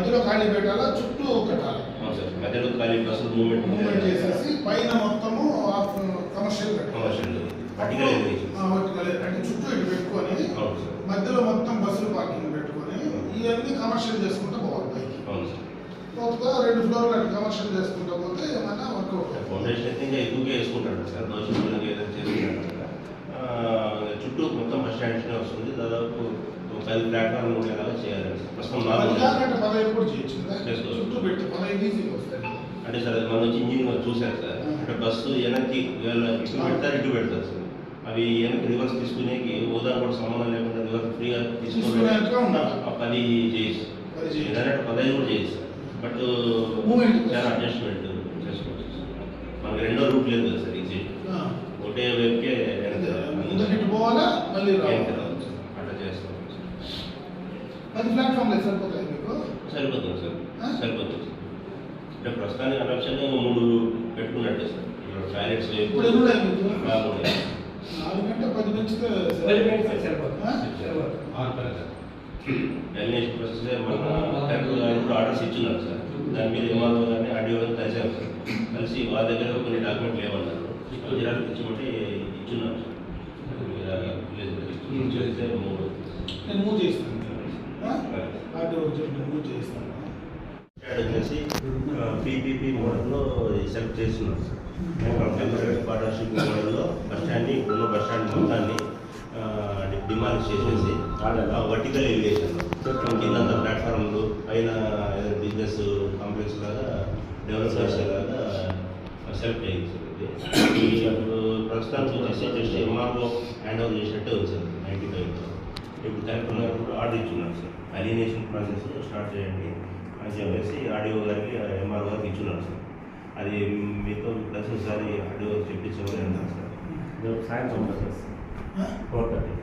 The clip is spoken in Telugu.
మధ్యలో ఖాళీ పెట్టాలా? చుట్టూ కట్టాలి మధ్యలో ఖాళీ మూవ్మెంట్ మూమెంట్ చేసేసి పైన మొత్తము కమర్షియల్ పెట్టాలి. కమర్షియల్ అంటే చుట్టూ ఇటు పెట్టుకొని మధ్యలో మొత్తం బస్సులు పార్కింగ్ పెట్టుకొని ఇవన్నీ కమర్షియల్ చేసుకుంటూ కొత్తగా రెండు ఫ్లోర్లు అటు కమర్షియల్ చేసుకుంటూ పోతే ఏమన్నా వర్కౌట్ ఫౌండేషన్ ఎక్కువగా వేసుకుంటాడు సార్ దోషం ఏదైనా చేసుకుంటాడు కదా ఆ, చుట్టూ మొత్తం బస్ స్టాండ్స్నే వస్తుంది. దాదాపు పది ప్లాట్ఫామ్ ఉండేలాగా చేయాలి. సార్ ప్రస్తుతం నాలుగు అంటే సార్ అది మన వచ్చి ఇంజిన్ చూశారు సార్. అంటే బస్సు వెనక్కి ఇటు పెడతారు ఇటు పెడతారు సార్. అవి వెనక్కి రివర్స్ తీసుకునేకి ఓదా కూడా సంబంధం లేకుండా రివర్స్ ఫ్రీగా ఆ పది చేయొచ్చు. పదహైదు కూడా చేయొచ్చు బట్. చాలా అడ్జస్ట్మెంట్ చేసుకోవచ్చు. మనకి రెండో రూట్ లేదు కదా సార్. మళ్ళీ రావచ్చు సార్. అట్లా చేస్తాం. పది ప్లాట్ఫామ్లు సరిపోతాయి మీకు? సరిపోతుంది సార్? సరిపోతుంది. సార్ అంటే ప్రస్తుతానికి అనవసరంగా మూడు పెట్టుకున్నట్టే సార్. టాయిలెట్స్ వైపు ఇప్పుడు ఎన్ని ఉన్నాయి మీకు. నాలుగు గంట పది పెంచితే సరిపోతుంది. సరిపోతుంది. డెలినేషన్ ప్రాసెస్ మన కూడా ఆర్డర్స్ ఇచ్చున్నారు సార్. దాని మీద ఎంఆర్ఓ కానీ గారిని కలిసాం సార్. కలిసి వాళ్ళ దగ్గర కొన్ని డాక్యుమెంట్లు లేవన్నారు జిరాలు ఇచ్చిమంటే ఇచ్చున్నారు సార్. నేను మూవ్ చేస్తాను. వర్క్ చెప్పి మూవ్ చేస్తాను. వచ్చేసి పీపీపీ మోడల్లో సెలెక్ట్ చేస్తున్నారు సార్. పార్ట్నర్షిప్ మోడల్లో బస్ స్టాండ్ని ఇప్పుడున్న బస్ స్టాండ్ మొత్తాన్ని డిమాలిష్ చేసేసి వర్టికల్ ఎలివేషన్ కింద ప్లాట్ఫామ్లు పైన బిజినెస్ కాంప్లెక్స్ లాగా డెవలప్ చేసేలాగా సెలెక్ట్ అయ్యింది సార్ ఇది ఇప్పుడు ప్రస్తుతానికి వచ్చేసి జస్ట్ ఎంఆర్ఓ హ్యాండ్ ఓవర్ చేసినట్టే ఉంది సార్ నైంటీ ఫైవ్లో ఇప్పుడు కలెక్టర్ గారు కూడా ఆర్డర్ ఇచ్చున్నారు సార్. అలినేషన్ ప్రాసెస్ స్టార్ట్ చేయండి అని చెప్పేసి ఆడియో గారికి ఎంఆర్ఓ గారికి ఇచ్చున్నారు సార్. అది మీతో ప్లస్ ఒకసారి ఆడియో చెప్పించమని అన్నారు సార్. సాయంత్రం. Four thirty.